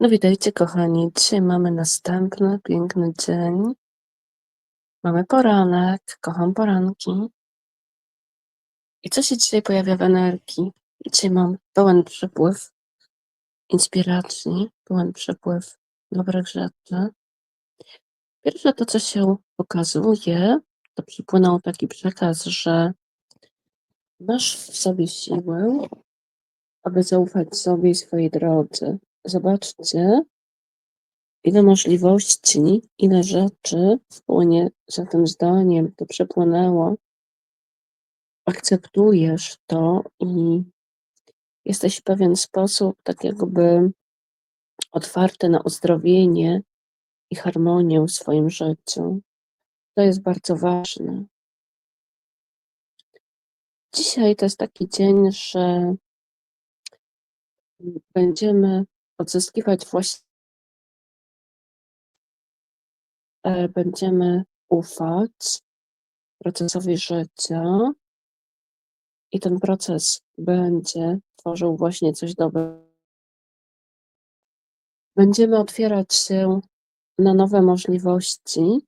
No witajcie kochani, dzisiaj mamy następny piękny dzień. Mamy poranek, kocham poranki. I co się dzisiaj pojawia w energii? Dzisiaj mam pełen przepływ inspiracji, pełen przepływ dobrych rzeczy. Pierwsze to, co się pokazuje, to przypłynął taki przekaz, że masz w sobie siłę, aby zaufać sobie i swojej drodze. Zobaczcie, ile możliwości, ile rzeczy płynie za tym zdaniem, to przepłynęło. Akceptujesz to i jesteś w pewien sposób tak jakby otwarty na uzdrowienie i harmonię w swoim życiu. To jest bardzo ważne. Dzisiaj to jest taki dzień, że będziemy odzyskiwać właśnie e, będziemy ufać procesowi życia i ten proces będzie tworzył właśnie coś dobrego. Będziemy otwierać się na nowe możliwości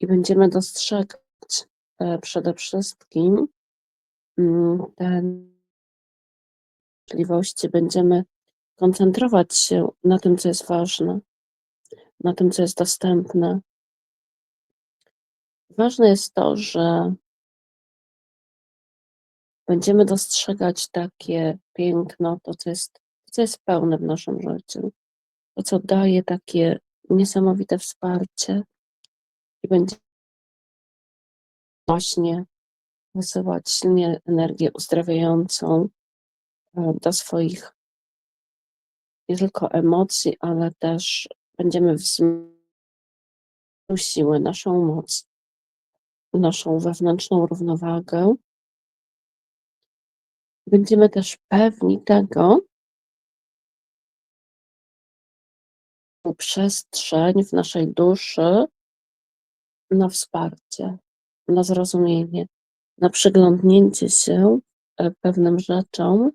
i będziemy dostrzegać e, przede wszystkim mm, te możliwości. Będziemy koncentrować się na tym, co jest ważne, na tym, co jest dostępne. Ważne jest to, że będziemy dostrzegać takie piękno, to, co jest, co jest pełne w naszym życiu, to, co daje takie niesamowite wsparcie i będzie właśnie wysyłać silnie energię uzdrawiającą e, do swoich nie tylko emocji, ale też będziemy wzmacniać siłę, naszą moc, naszą wewnętrzną równowagę. Będziemy też pewni tego, przestrzeń w naszej duszy na wsparcie, na zrozumienie, na przyglądnięcie się e, pewnym rzeczom,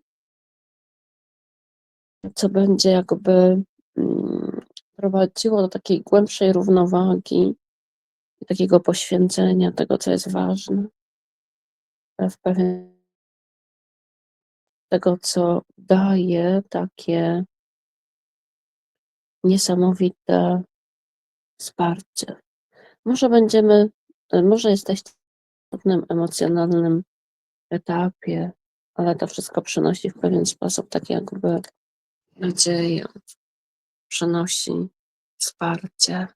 co będzie jakby mm, prowadziło do takiej głębszej równowagi i takiego poświęcenia tego, co jest ważne, e, w pewien tego, co daje takie niesamowite wsparcie. Może będziemy, e, może jesteście w trudnym emocjonalnym etapie, ale to wszystko przynosi w pewien sposób tak jakby nadzieję, przynosi wsparcie.